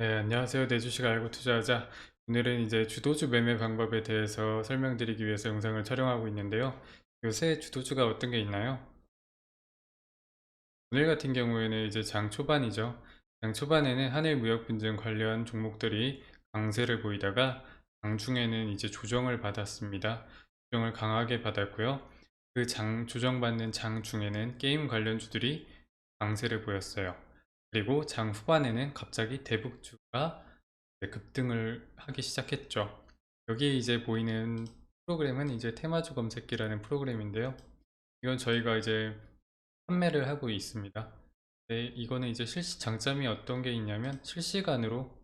네, 안녕하세요. 내 주식 알고 투자하자. 오늘은 이제 주도주 매매 방법에 대해서 설명드리기 위해서 영상을 촬영하고 있는데요. 요새 주도주가 어떤 게 있나요? 오늘 같은 경우에는 이제 장 초반이죠. 장 초반에는 한일 무역 분쟁 관련 종목들이 강세를 보이다가 장 중에는 이제 조정을 받았습니다. 조정을 강하게 받았고요. 그 장 조정받는 장 중에는 게임 관련주들이 강세를 보였어요. 그리고 장 후반에는 갑자기 대북주가 급등을 하기 시작했죠. 여기에 이제 보이는 프로그램은 이제 테마주 검색기라는 프로그램인데요. 이건 저희가 이제 판매를 하고 있습니다. 네, 이거는 이제 실시 장점이 어떤 게 있냐면 실시간으로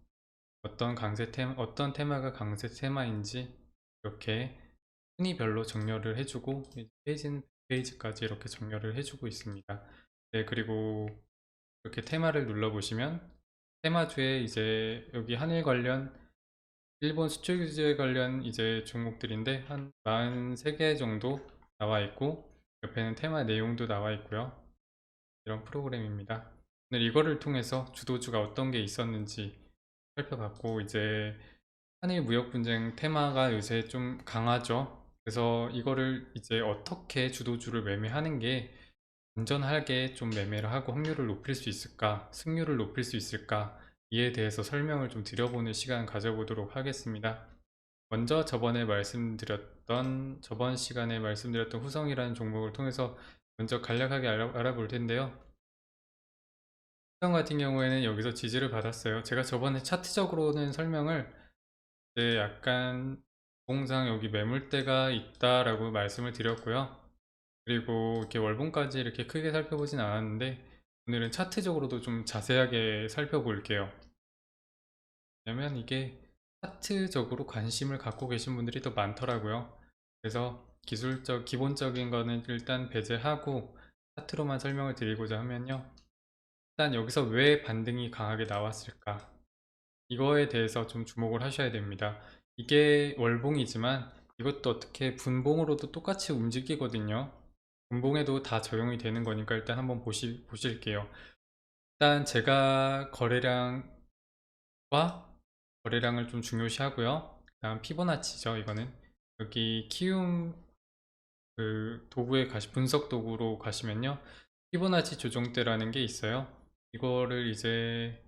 어떤 강세 테마, 어떤 테마가 강세 테마인지 이렇게 순위별로 정렬을 해주고 페이지는 페이지까지 이렇게 정렬을 해주고 있습니다. 네, 그리고 이렇게 테마를 눌러보시면 테마 주에 이제 여기 한일 관련 일본 수출 규제 관련 이제 종목들인데 한 43개 정도 나와 있고 옆에는 테마 내용도 나와 있고요. 이런 프로그램입니다. 오늘 이거를 통해서 주도주가 어떤 게 있었는지 살펴봤고 이제 한일 무역 분쟁 테마가 요새 좀 강하죠. 그래서 이거를 이제 어떻게 주도주를 매매하는 게 안전하게 좀 매매를 하고 확률을 높일 수 있을까, 승률을 높일 수 있을까 이에 대해서 설명을 좀 드려보는 시간 가져보도록 하겠습니다. 먼저 저번에 말씀드렸던 저번 시간에 말씀드렸던 후성이라는 종목을 통해서 먼저 간략하게 알아, 알아볼 텐데요. 후성 같은 경우에는 여기서 지지를 받았어요. 제가 저번에 차트적으로는 설명을 이제 약간 공상 여기 매물대가 있다라고 말씀을 드렸고요. 그리고 이렇게 월봉까지 이렇게 크게 살펴보진 않았는데 오늘은 차트적으로도 좀 자세하게 살펴볼게요. 왜냐면 이게 차트적으로 관심을 갖고 계신 분들이 더 많더라고요. 그래서 기술적, 기본적인 거는 일단 배제하고 차트로만 설명을 드리고자 하면요. 일단 여기서 왜 반등이 강하게 나왔을까? 이거에 대해서 좀 주목을 하셔야 됩니다. 이게 월봉이지만 이것도 어떻게 분봉으로도 똑같이 움직이거든요. 분봉에도 다 적용이 되는 거니까 일단 한번 보시, 보실게요. 일단 제가 거래량과 거래량을 좀 중요시 하고요. 다음 피보나치죠, 이거는. 여기 키움 그 도구에 가시 분석 도구로 가시면요. 피보나치 조정대라는 게 있어요. 이거를 이제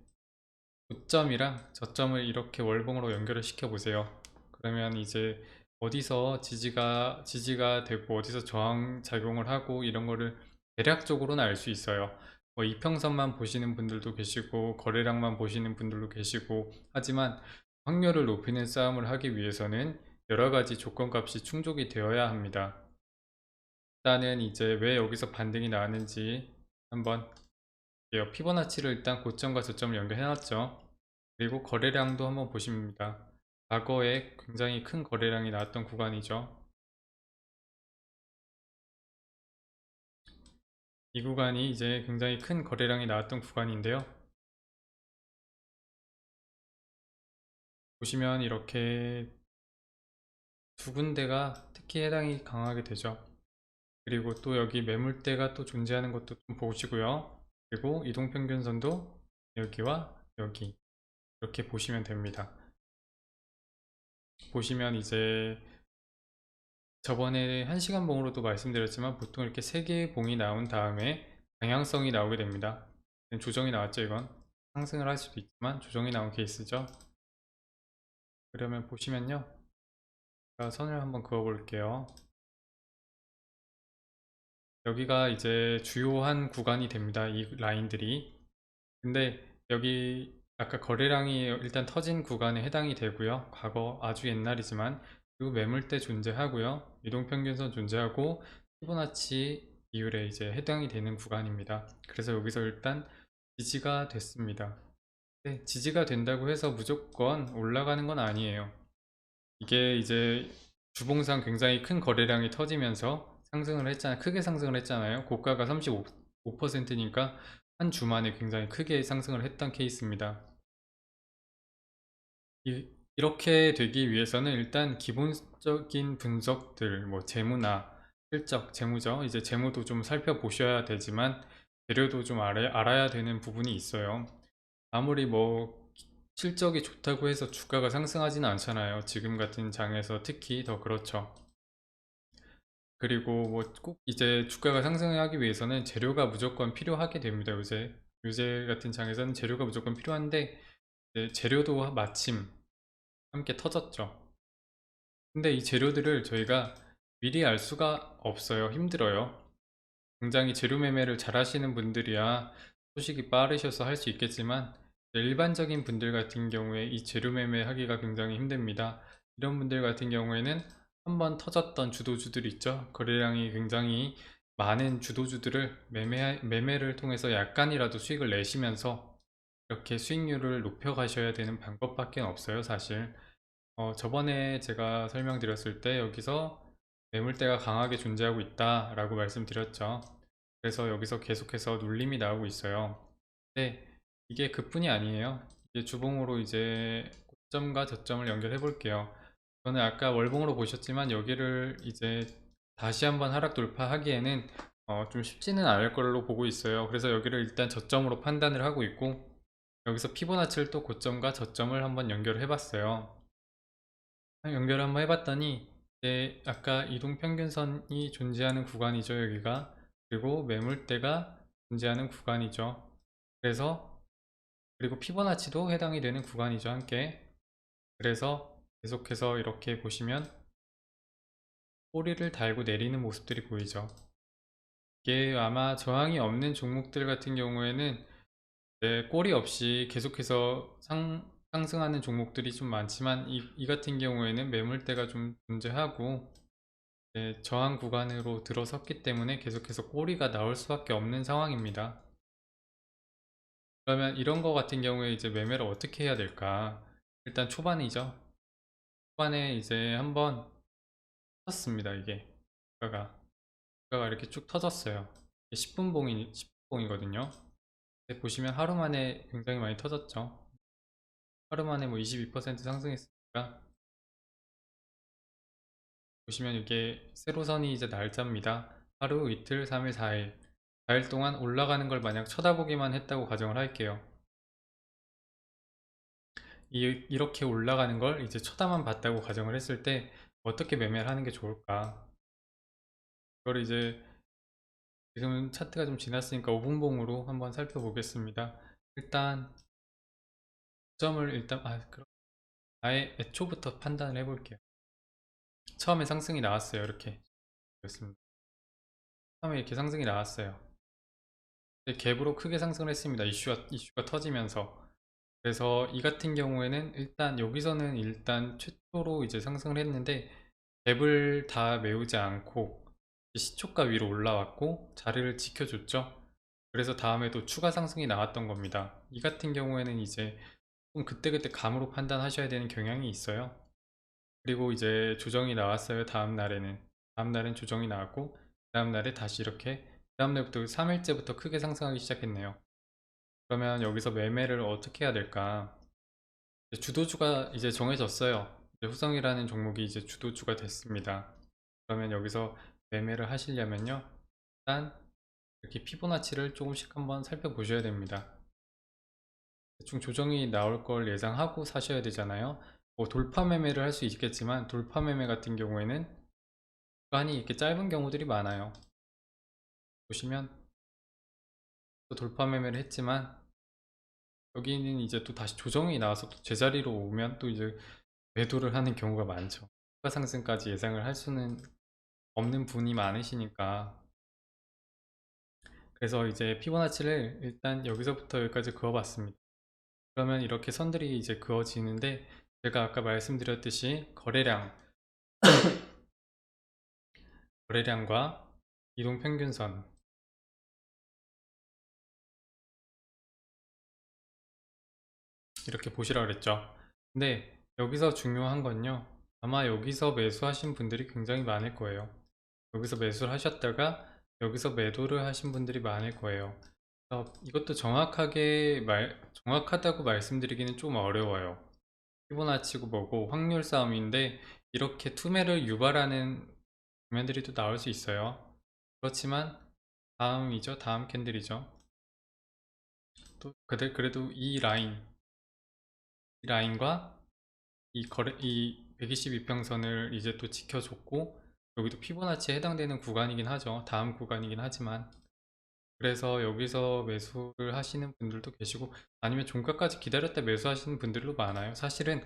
고점이랑 저점을 이렇게 월봉으로 연결을 시켜 보세요. 그러면 이제 어디서 지지가 지지가 되고 어디서 저항 작용을 하고 이런 거를 대략적으로는 알 수 있어요. 뭐 이평선만 보시는 분들도 계시고 거래량만 보시는 분들도 계시고 하지만 확률을 높이는 싸움을 하기 위해서는 여러 가지 조건값이 충족이 되어야 합니다. 일단은 이제 왜 여기서 반등이 나왔는지 한번. 피보나치를 일단 고점과 저점을 연결해 놨죠. 그리고 거래량도 한번 보십니다. 과거에 굉장히 큰 거래량이 나왔던 구간이죠. 이 구간이 이제 굉장히 큰 거래량이 나왔던 구간인데요. 보시면 이렇게 두 군데가 특히 해당이 강하게 되죠. 그리고 또 여기 매물대가 또 존재하는 것도 좀 보시고요. 그리고 이동평균선도 여기와 여기 이렇게 보시면 됩니다. 보시면 이제 저번에 1시간 봉으로도 말씀드렸지만 보통 이렇게 3개의 봉이 나온 다음에 방향성이 나오게 됩니다. 조정이 나왔죠 이건 상승을 할 수도 있지만 조정이 나온 케이스죠. 그러면 보시면요. 제가 선을 한번 그어 볼게요. 여기가 이제 주요한 구간이 됩니다. 이 라인들이. 근데 여기 아까 거래량이 일단 터진 구간에 해당이 되고요. 과거 아주 옛날이지만 그리고 매물대 존재하고요. 이동평균선 존재하고 피보나치 비율에 이제 해당이 되는 구간입니다. 그래서 여기서 일단 지지가 됐습니다. 네, 지지가 된다고 해서 무조건 올라가는 건 아니에요. 이게 이제 주봉상 굉장히 큰 거래량이 터지면서 상승을 했잖아요. 크게 상승을 했잖아요. 고가가 35%니까 한 주만에 굉장히 크게 상승을 했던 케이스입니다. 이, 이렇게 되기 위해서는 일단 기본적인 분석들, 뭐 재무나 실적, 재무죠. 이제 재무도 좀 살펴보셔야 되지만 재료도 좀 알아, 알아야 되는 부분이 있어요. 아무리 뭐 실적이 좋다고 해서 주가가 상승하지는 않잖아요. 지금 같은 장에서 특히 더 그렇죠. 그리고 뭐 꼭 이제 주가가 상승하기 위해서는 재료가 무조건 필요하게 됩니다. 요새 요새 같은 장에서는 재료가 무조건 필요한데 재료도 마침 함께 터졌죠. 근데 이 재료들을 저희가 미리 알 수가 없어요. 힘들어요. 굉장히 재료 매매를 잘 하시는 분들이야 소식이 빠르셔서 할 수 있겠지만 일반적인 분들 같은 경우에 이 재료 매매 하기가 굉장히 힘듭니다. 이런 분들 같은 경우에는 한번 터졌던 주도주들 있죠. 거래량이 굉장히 많은 주도주들을 매매, 매매를 통해서 약간이라도 수익을 내시면서 이렇게 수익률을 높여 가셔야 되는 방법밖에 없어요, 사실. 어, 저번에 제가 설명드렸을 때 여기서 매물대가 강하게 존재하고 있다 라고 말씀드렸죠. 그래서 여기서 계속해서 눌림이 나오고 있어요. 네, 이게 그뿐이 아니에요. 이게 주봉으로 이제 고점과 저점을 연결해 볼게요. 저는 아까 월봉으로 보셨지만 여기를 이제 다시 한번 하락 돌파하기에는 어, 좀 쉽지는 않을 걸로 보고 있어요. 그래서 여기를 일단 저점으로 판단을 하고 있고 여기서 피보나치를 또 고점과 저점을 한번 연결을 해봤어요. 연결을 한번 해봤더니 이제 아까 이동평균선이 존재하는 구간이죠 여기가 그리고 매물대가 존재하는 구간이죠. 그래서 그리고 피보나치도 해당이 되는 구간이죠 함께 그래서 계속해서 이렇게 보시면 꼬리를 달고 내리는 모습들이 보이죠. 이게 아마 저항이 없는 종목들 같은 경우에는 네, 꼬리 없이 계속해서 상, 상승하는 종목들이 좀 많지만 이, 이 같은 경우에는 매물대가 좀 존재하고 네, 저항 구간으로 들어섰기 때문에 계속해서 꼬리가 나올 수밖에 없는 상황입니다. 그러면 이런 거 같은 경우에 이제 매매를 어떻게 해야 될까? 일단 초반이죠. 초반에 이제 한번 터졌습니다. 이게 주가가 주가가 이렇게 쭉 터졌어요. 10분 봉이 10분 봉이거든요. 보시면 하루 만에 굉장히 많이 터졌죠. 하루 만에 뭐 22% 상승했으니까 보시면 이게 세로선이 이제 날짜입니다. 하루, 이틀, 3일, 4일 4일 동안 올라가는 걸 만약 쳐다보기만 했다고 가정을 할게요. 이, 이렇게 올라가는 걸 이제 쳐다만 봤다고 가정을 했을 때 어떻게 매매를 하는 게 좋을까? 이걸 이제 지금은 차트가 좀 지났으니까 5분봉으로 한번 살펴보겠습니다. 일단 점을 일단 아 아예 애초부터 판단을 해볼게요. 처음에 상승이 나왔어요. 이렇게 그렇습니다. 처음에 이렇게 상승이 나왔어요. 갭으로 크게 상승을 했습니다. 이슈가 이슈가 터지면서 그래서 이 같은 경우에는 일단 여기서는 일단 최초로 이제 상승을 했는데 갭을 다 메우지 않고 시초가 위로 올라왔고 자리를 지켜줬죠. 그래서 다음에도 추가 상승이 나왔던 겁니다. 이 같은 경우에는 이제 좀 그때그때 감으로 판단하셔야 되는 경향이 있어요. 그리고 이제 조정이 나왔어요. 다음 날에는 다음 날엔 조정이 나왔고 다음 날에 다시 이렇게 다음 날부터 3일째부터 크게 상승하기 시작했네요. 그러면 여기서 매매를 어떻게 해야 될까? 주도주가 이제 정해졌어요. 이제 후성이라는 종목이 이제 주도주가 됐습니다. 그러면 여기서 매매를 하시려면요. 일단 이렇게 피보나치를 조금씩 한번 살펴보셔야 됩니다. 대충 조정이 나올 걸 예상하고 사셔야 되잖아요. 뭐 돌파 매매를 할 수 있겠지만 돌파 매매 같은 경우에는 구간이 이렇게 짧은 경우들이 많아요. 보시면 또 돌파 매매를 했지만 여기는 이제 또 다시 조정이 나와서 또 제자리로 오면 또 이제 매도를 하는 경우가 많죠. 추가 상승까지 예상을 할 수는 없는 분이 많으시니까 그래서 이제 피보나치를 일단 여기서부터 여기까지 그어봤습니다. 그러면 이렇게 선들이 이제 그어지는데 제가 아까 말씀드렸듯이 거래량 거래량과 이동평균선 이렇게 보시라 그랬죠. 근데 여기서 중요한 건요. 아마 여기서 매수하신 분들이 굉장히 많을 거예요. 여기서 매수를 하셨다가 여기서 매도를 하신 분들이 많을 거예요. 이것도 정확하게 말, 정확하다고 말씀드리기는 좀 어려워요. 피보나치고 뭐고 확률 싸움인데 이렇게 투매를 유발하는 장면들이 또 나올 수 있어요. 그렇지만 다음이죠. 다음 캔들이죠. 또 그래도 이 라인 이 라인과 이 거래 이 122평선을 이제 또 지켜줬고 여기도 피보나치에 해당되는 구간이긴 하죠. 다음 구간이긴 하지만 그래서 여기서 매수를 하시는 분들도 계시고 아니면 종가까지 기다렸다 매수하시는 분들도 많아요. 사실은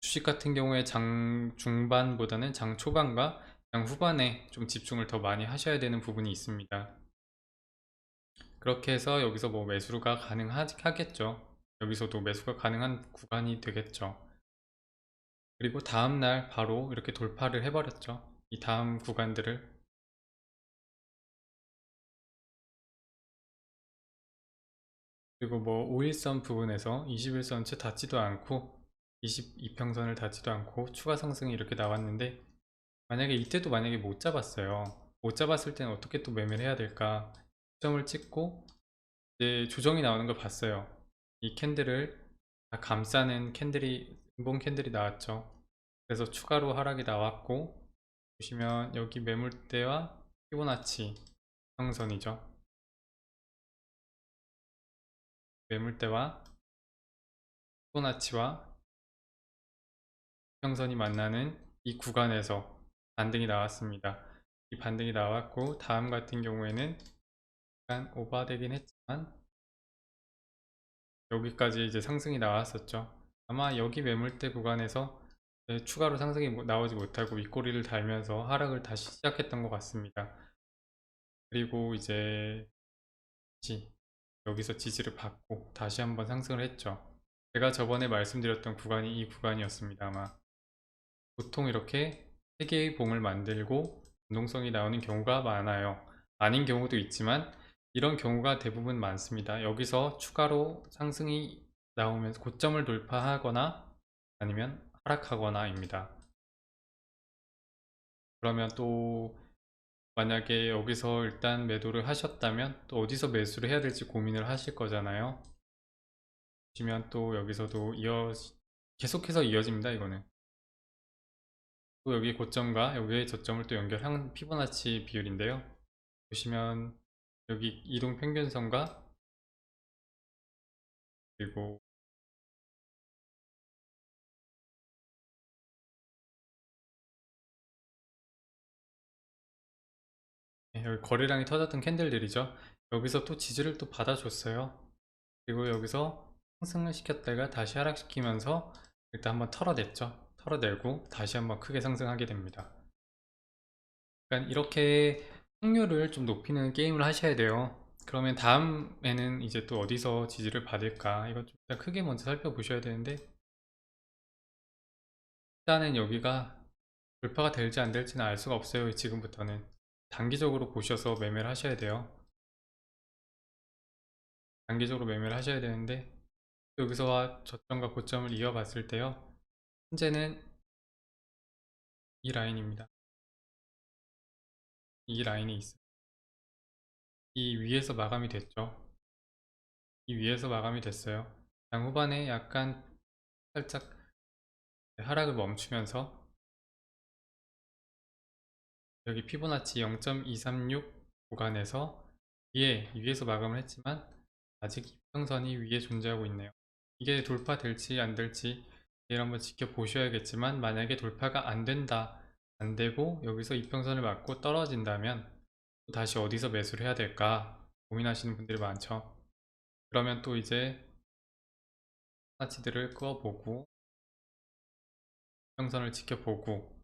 주식 같은 경우에 장 중반보다는 장 초반과 장 후반에 좀 집중을 더 많이 하셔야 되는 부분이 있습니다. 그렇게 해서 여기서 뭐 매수가 가능하겠죠. 여기서도 매수가 가능한 구간이 되겠죠. 그리고 다음날 바로 이렇게 돌파를 해버렸죠. 이 다음 구간들을 그리고 뭐 5일선 부분에서 21선 채 닿지도 않고 22평선을 닿지도 않고 추가 상승이 이렇게 나왔는데 만약에 이때도 만약에 못 잡았어요. 못 잡았을 때는 어떻게 또 매매를 해야 될까? 점을 찍고 이제 조정이 나오는 걸 봤어요. 이 캔들을 다 감싸는 캔들이 근본 캔들이 나왔죠. 그래서 추가로 하락이 나왔고 보시면 여기 매물대와 피보나치 형선이죠 매물대와 피보나치와 평선이 만나는 이 구간에서 반등이 나왔습니다. 이 반등이 나왔고 다음 같은 경우에는 약간 오버되긴 했지만 여기까지 이제 상승이 나왔었죠. 아마 여기 매물대 구간에서 추가로 상승이 나오지 못하고 윗꼬리를 달면서 하락을 다시 시작했던 것 같습니다. 그리고 이제 여기서 지지를 받고 다시 한번 상승을 했죠. 제가 저번에 말씀드렸던 구간이 이 구간이었습니다. 아마 보통 이렇게 3개의 봉을 만들고 운동성이 나오는 경우가 많아요. 아닌 경우도 있지만 이런 경우가 대부분 많습니다. 여기서 추가로 상승이 나오면서 고점을 돌파하거나 아니면 하락하거나 입니다. 그러면 또 만약에 여기서 일단 매도를 하셨다면 또 어디서 매수를 해야 될지 고민을 하실 거잖아요. 보시면 또 여기서도 이어 계속해서 이어집니다. 이거는 또 여기 고점과 여기의 저점을 또 연결한 피보나치 비율인데요. 보시면 여기 이동 평균선과 그리고 여기 거래량이 터졌던 캔들들이죠. 여기서 또 지지를 또 받아줬어요. 그리고 여기서 상승을 시켰다가 다시 하락시키면서 일단 한번 털어냈죠. 털어내고 다시 한번 크게 상승하게 됩니다. 그러니까 이렇게 확률을 좀 높이는 게임을 하셔야 돼요. 그러면 다음에는 이제 또 어디서 지지를 받을까 이거 좀 크게 먼저 살펴보셔야 되는데 일단은 여기가 돌파가 될지 안 될지는 알 수가 없어요 지금부터는 단기적으로 보셔서 매매를 하셔야 돼요. 단기적으로 매매를 하셔야 되는데 여기서와 저점과 고점을 이어봤을 때요. 현재는 이 라인입니다. 이 라인이 있어요 이 위에서 마감이 됐죠. 이 위에서 마감이 됐어요. 장 후반에 약간 살짝 하락을 멈추면서 여기 피보나치 0.236 구간에서 위에 위에서 마감을 했지만 아직 이평선이 위에 존재하고 있네요. 이게 돌파될지 안 될지 얘를 한번 지켜보셔야겠지만 만약에 돌파가 안 된다 안 되고 여기서 이평선을 맞고 떨어진다면 다시 어디서 매수를 해야 될까 고민하시는 분들이 많죠. 그러면 또 이제 파치들을 꺼보고 이평선을 지켜보고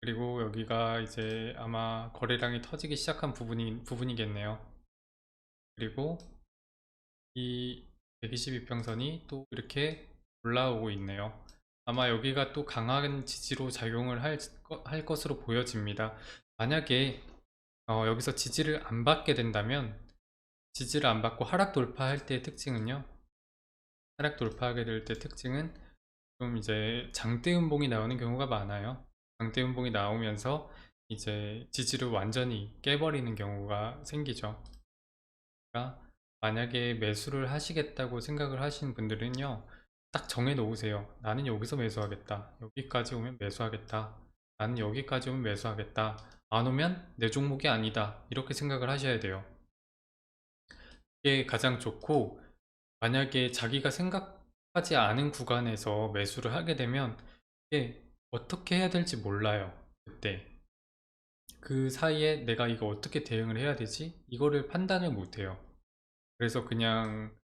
그리고 여기가 이제 아마 거래량이 터지기 시작한 부분이, 부분이겠네요. 그리고 이 122평선이 또 이렇게 올라오고 있네요. 아마 여기가 또 강한 지지로 작용을 할, 할 것으로 보여집니다. 만약에 어, 여기서 지지를 안 받게 된다면 지지를 안 받고 하락 돌파할 때의 특징은요. 하락 돌파하게 될 때 특징은 좀 이제 장대 음봉이 나오는 경우가 많아요. 강대 음봉이 나오면서 이제 지지를 완전히 깨버리는 경우가 생기죠. 그러니까 만약에 매수를 하시겠다고 생각을 하시는 분들은요. 딱 정해 놓으세요. 나는 여기서 매수하겠다. 여기까지 오면 매수하겠다. 나는 여기까지 오면 매수하겠다. 안 오면 내 종목이 아니다. 이렇게 생각을 하셔야 돼요. 이게 가장 좋고 만약에 자기가 생각 하지 않은 구간에서 매수를 하게 되면 이게 어떻게 해야 될지 몰라요. 그때. 그 사이에 내가 이거 어떻게 대응을 해야 되지? 이거를 판단을 못 해요. 그래서 그냥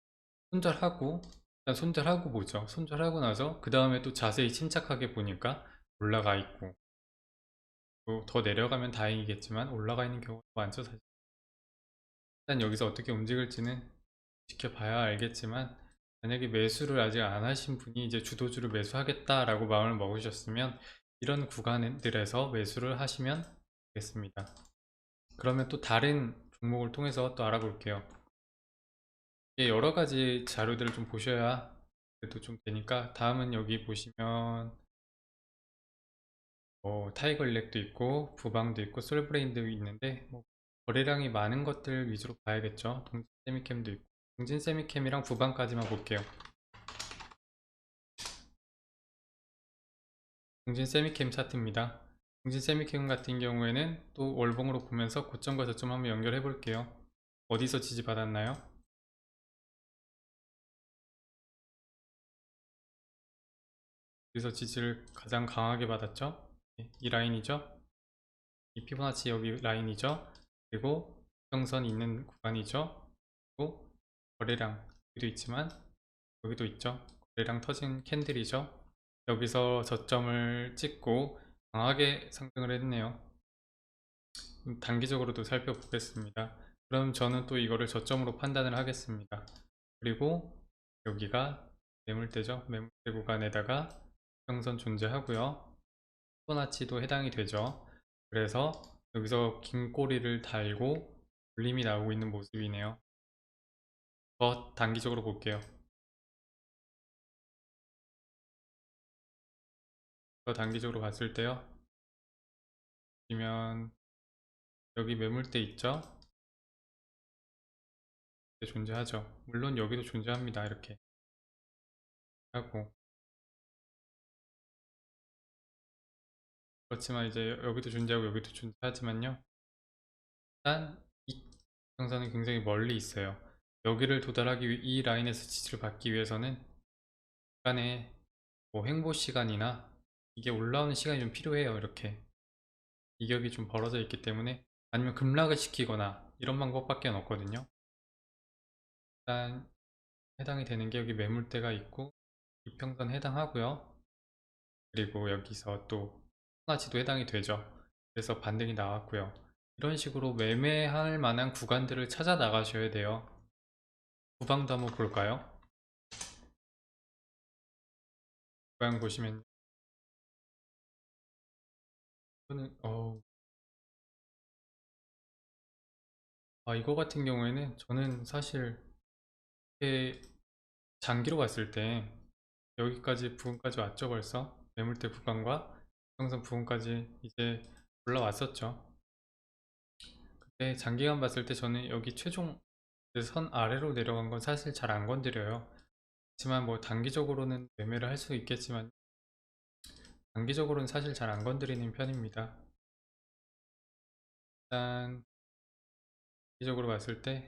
손절하고 일단 손절하고 보죠. 손절하고 나서 그 다음에 또 자세히 침착하게 보니까 올라가 있고 또더 내려가면 다행이겠지만 올라가 있는 경우가 많죠 사실. 일단 여기서 어떻게 움직일지는 지켜봐야 알겠지만 만약에 매수를 아직 안 하신 분이 이제 주도주를 매수하겠다라고 마음을 먹으셨으면 이런 구간들에서 매수를 하시면 되겠습니다. 그러면 또 다른 종목을 통해서 또 알아볼게요. 이게 여러 가지 자료들을 좀 보셔야 그래도 좀 되니까 다음은 여기 보시면 뭐 타이거 일렉도 있고 부방도 있고 솔브레인도 있는데 뭐 거래량이 많은 것들 위주로 봐야겠죠. 동진 세미캠도 있고 동진 세미캠이랑 부방까지만 볼게요. 동진 세미캠 차트입니다. 동진 세미캠 같은 경우에는 또 월봉으로 보면서 고점과 저점 한번 연결해 볼게요. 어디서 지지받았나요? 여기서 지지를 가장 강하게 받았죠? 네, 이 라인이죠? 이 피보나치 여기 라인이죠? 그리고 평선 있는 구간이죠? 거래량 여기도 있지만 여기도 있죠? 거래량 터진 캔들이죠? 여기서 저점을 찍고 강하게 상승을 했네요. 음, 단기적으로도 살펴보겠습니다. 그럼 저는 또 이거를 저점으로 판단을 하겠습니다. 그리고 여기가 매물대죠. 매물대 구간에다가 평선 존재하고요. 피보나치도 해당이 되죠. 그래서 여기서 긴 꼬리를 달고 울림이 나오고 있는 모습이네요. 더 단기적으로 볼게요. 더 단기적으로 봤을 때요. 보시면 여기 매물대 있죠? 네, 존재하죠. 물론 여기도 존재합니다. 이렇게 하고 그렇지만 이제 여기도 존재하고 여기도 존재하지만요. 일단 이 평선은 굉장히 멀리 있어요. 여기를 도달하기 위해 이 라인에서 지지를 받기 위해서는 시간에 뭐 횡보 시간이나 이게 올라오는 시간이 좀 필요해요. 이렇게 이 격이 좀 벌어져 있기 때문에 아니면 급락을 시키거나 이런 방법밖에 없거든요. 일단 해당이 되는 게 여기 매물대가 있고 이평선 해당하고요. 그리고 여기서 또 하나치도 해당이 되죠. 그래서 반등이 나왔고요. 이런 식으로 매매할 만한 구간들을 찾아 나가셔야 돼요. 구방도 한번 볼까요? 구방 보시면 이거는 어, 아 이거 같은 경우에는 저는 사실 장기로 봤을 때 여기까지 부분까지 왔죠 벌써? 매물대 구간과 평선 부분까지 이제 올라왔었죠. 근데 장기간 봤을 때 저는 여기 최종 선 아래로 내려간 건 사실 잘 안 건드려요 하지만 뭐 단기적으로는 매매를 할 수 있겠지만 단기적으로는 사실 잘 안 건드리는 편입니다 일단 단기적으로 봤을 때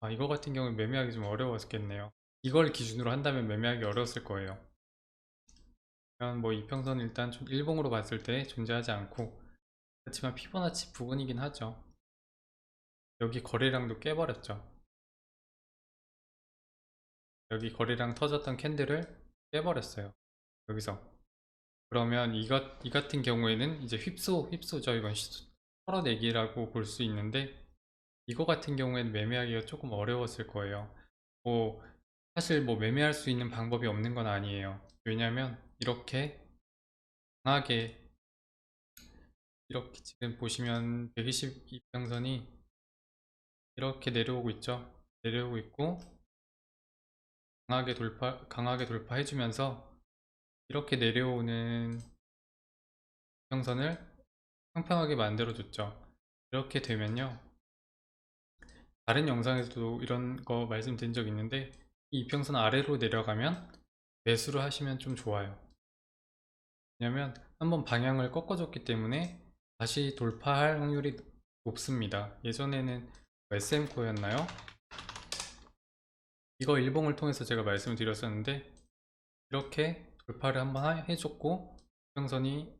아, 이거 같은 경우는 매매하기 좀 어려웠겠네요. 이걸 기준으로 한다면 매매하기 어려웠을 거예요. 그러면 뭐 이평선은 일단 좀 일봉으로 봤을 때 존재하지 않고 그렇지만 피보나치 부분이긴 하죠. 여기 거래량도 깨버렸죠. 여기 거래량 터졌던 캔들을 깨버렸어요. 여기서 그러면 이것 이 같은 경우에는 이제 휩소 휩소죠. 이건 털어내기라고 볼 수 있는데 이거 같은 경우에는 매매하기가 조금 어려웠을 거예요. 뭐 사실 뭐 매매할 수 있는 방법이 없는 건 아니에요. 왜냐하면 이렇게 강하게 이렇게 지금 보시면 122평선이 이렇게 내려오고 있죠. 내려오고 있고 강하게 돌파 강하게 돌파해 주면서 이렇게 내려오는 평선을 평평하게 만들어 줬죠. 이렇게 되면요. 다른 영상에서도 이런 거 말씀드린 적 있는데 이 이평선 아래로 내려가면 매수를 하시면 좀 좋아요. 왜냐면 한번 방향을 꺾어줬기 때문에 다시 돌파할 확률이 높습니다. 예전에는 SM코였나요? 이거 일봉을 통해서 제가 말씀을 드렸었는데 이렇게 돌파를 한번 하- 해줬고 평선이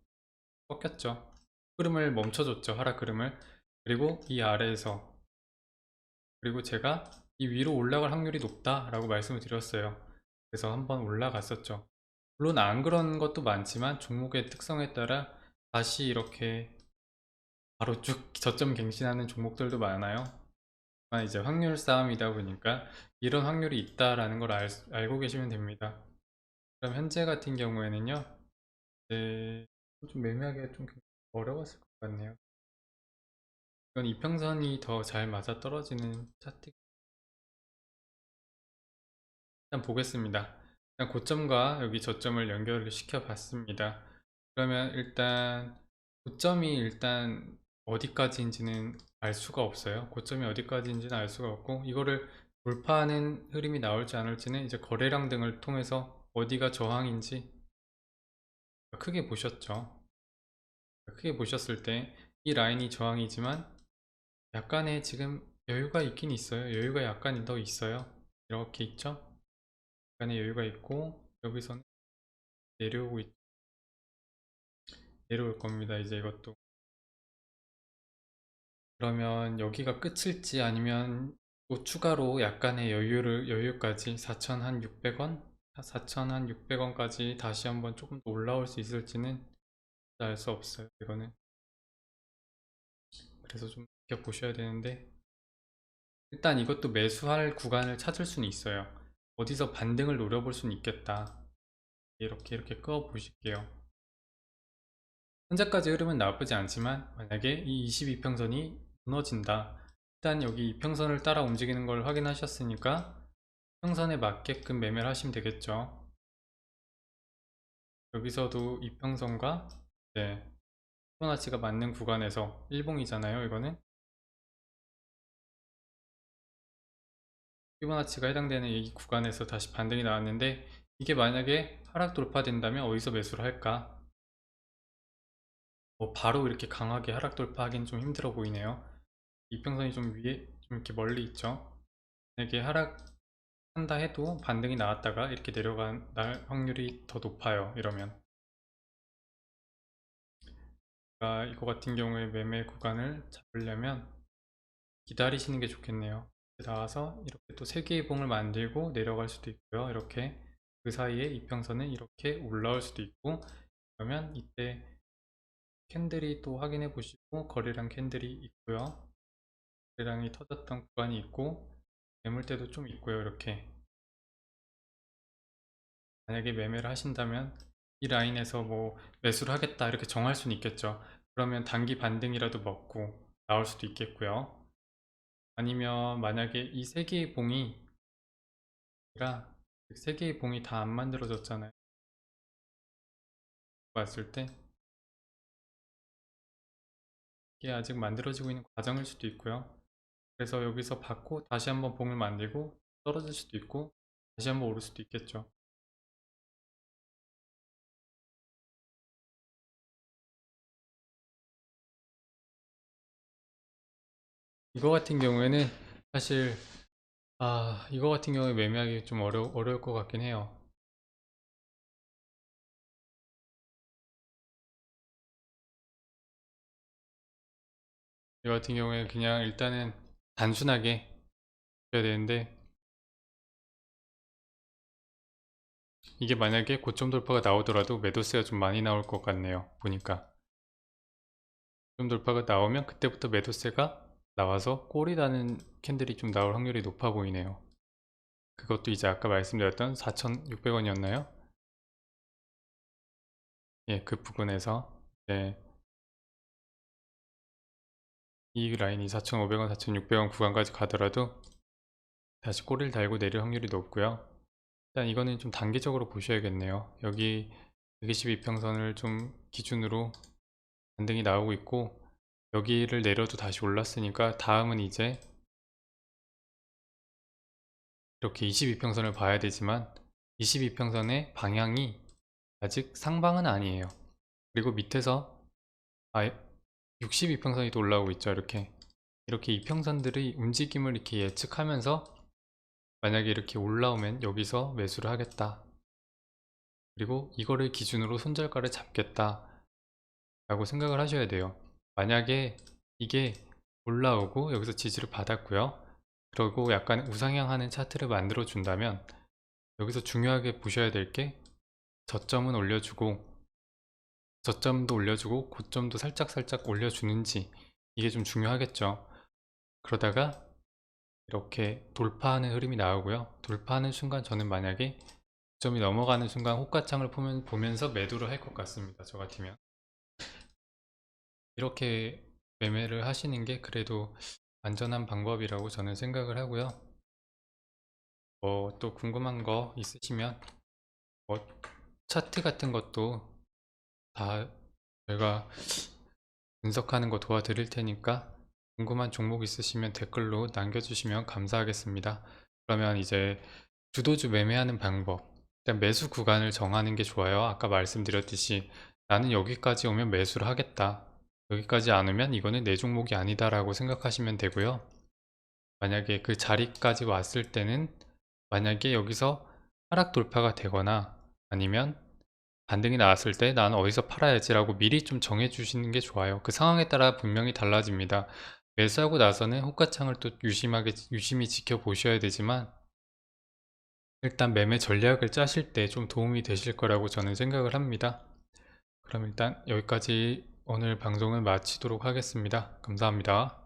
꺾였죠. 흐름을 멈춰줬죠. 하락 흐름을. 그리고 이 아래에서 그리고 제가 이 위로 올라갈 확률이 높다 라고 말씀을 드렸어요. 그래서 한번 올라갔었죠. 물론 안 그런 것도 많지만 종목의 특성에 따라 다시 이렇게 바로 쭉 저점 갱신하는 종목들도 많아요. 아, 이제 확률 싸움이다 보니까 이런 확률이 있다라는 걸 알, 알고 계시면 됩니다. 그럼 현재 같은 경우에는요, 네, 좀 매매하기가 좀 어려웠을 것 같네요. 이건 이평선이 더 잘 맞아 떨어지는 차트. 일단 보겠습니다. 일단 고점과 여기 저점을 연결을 시켜 봤습니다. 그러면 일단 고점이 일단 어디까지인지는 알 수가 없어요. 고점이 어디까지인지는 알 수가 없고 이거를 돌파하는 흐름이 나올지 안 올지는 이제 거래량 등을 통해서 어디가 저항인지 크게 보셨죠. 크게 보셨을 때 이 라인이 저항이지만 약간의 지금 여유가 있긴 있어요. 여유가 약간 더 있어요. 이렇게 있죠. 약간의 여유가 있고 여기서는 내려오고 있... 내려올 겁니다. 이제 이것도 그러면 여기가 끝일지 아니면 또 추가로 약간의 여유를 여유까지 4,600원, 4,600원까지 다시 한번 조금 더 올라올 수 있을지는 알 수 없어요. 이거는 그래서 좀 지켜보셔야 되는데 일단 이것도 매수할 구간을 찾을 수는 있어요. 어디서 반등을 노려볼 수는 있겠다. 이렇게 이렇게 꺼 보실게요. 현재까지 흐름은 나쁘지 않지만 만약에 이 22평선이 무너진다. 일단 여기 이평선을 따라 움직이는 걸 확인하셨으니까 평선에 맞게끔 매매를 하시면 되겠죠. 여기서도 이평선과 네, 피보나치가 맞는 구간에서 일봉이잖아요. 이거는 피보나치가 해당되는 이 구간에서 다시 반등이 나왔는데 이게 만약에 하락 돌파된다면 어디서 매수를 할까? 뭐 바로 이렇게 강하게 하락 돌파하기는 좀 힘들어 보이네요. 이평선이 좀 위에 좀 이렇게 멀리 있죠. 만약에 하락한다 해도 반등이 나왔다가 이렇게 내려갈 확률이 더 높아요. 이러면 아, 이거 같은 경우에 매매 구간을 잡으려면 기다리시는 게 좋겠네요. 나와서 이렇게 또 세 개의 봉을 만들고 내려갈 수도 있고요. 이렇게 그 사이에 이평선은 이렇게 올라올 수도 있고 그러면 이때 캔들이 또 확인해 보시고 거래량 캔들이 있고요. 거래량이 터졌던 구간이 있고 매물대도 좀 있고요. 이렇게 만약에 매매를 하신다면 이 라인에서 뭐 매수를 하겠다 이렇게 정할 수는 있겠죠. 그러면 단기 반등이라도 먹고 나올 수도 있겠고요. 아니면 만약에 이 세 개의 봉이 세 개의 봉이 다 안 만들어졌잖아요. 봤을 때 이게 아직 만들어지고 있는 과정일 수도 있고요. 그래서 여기서 받고 다시 한번 봉을 만들고 떨어질 수도 있고 다시 한번 오를 수도 있겠죠. 이거 같은 경우에는 사실 아 이거 같은 경우에 매매하기 좀 어려, 어려울 것 같긴 해요. 이거 같은 경우에 그냥 일단은 단순하게 해야 되는데 이게 만약에 고점 돌파가 나오더라도 매도세가 좀 많이 나올 것 같네요. 보니까 고점 돌파가 나오면 그때부터 매도세가 나와서 꼴이 나는 캔들이 좀 나올 확률이 높아 보이네요. 그것도 이제 아까 말씀드렸던 4,600원이었나요? 예, 그 부분에서 네. 이 라인이 4,500원, 4,600원 구간까지 가더라도 다시 꼬리를 달고 내릴 확률이 높고요. 일단 이거는 좀 단기적으로 보셔야겠네요. 여기 122평선을 좀 기준으로 반등이 나오고 있고 여기를 내려도 다시 올랐으니까 다음은 이제 이렇게 22평선을 봐야 되지만 22평선의 방향이 아직 상방은 아니에요. 그리고 밑에서 아 62평선이 또 올라오고 있죠. 이렇게 이렇게 이평선들의 움직임을 이렇게 예측하면서 만약에 이렇게 올라오면 여기서 매수를 하겠다. 그리고 이거를 기준으로 손절가를 잡겠다. 라고 생각을 하셔야 돼요. 만약에 이게 올라오고 여기서 지지를 받았고요. 그리고 약간 우상향하는 차트를 만들어 준다면 여기서 중요하게 보셔야 될 게 저점은 올려주고 저점도 올려주고 고점도 살짝살짝 올려주는지 이게 좀 중요하겠죠. 그러다가 이렇게 돌파하는 흐름이 나오고요. 돌파하는 순간 저는 만약에 점이 넘어가는 순간 호가창을 보면, 보면서 매도를 할 것 같습니다. 저 같으면 이렇게 매매를 하시는 게 그래도 안전한 방법이라고 저는 생각을 하고요. 뭐 또 궁금한 거 있으시면 뭐 차트 같은 것도 다 제가 분석하는 거 도와드릴 테니까 궁금한 종목 있으시면 댓글로 남겨주시면 감사하겠습니다. 그러면 이제 주도주 매매하는 방법 일단 매수 구간을 정하는 게 좋아요. 아까 말씀드렸듯이 나는 여기까지 오면 매수를 하겠다. 여기까지 안 오면 이거는 내 종목이 아니다 라고 생각하시면 되고요. 만약에 그 자리까지 왔을 때는 만약에 여기서 하락 돌파가 되거나 아니면 반등이 나왔을 때 나는 어디서 팔아야지 라고 미리 좀 정해 주시는 게 좋아요. 그 상황에 따라 분명히 달라집니다. 매수하고 나서는 호가창을 또 유심하게 유심히 지켜보셔야 되지만 일단 매매 전략을 짜실 때 좀 도움이 되실 거라고 저는 생각을 합니다. 그럼 일단 여기까지 오늘 방송을 마치도록 하겠습니다. 감사합니다.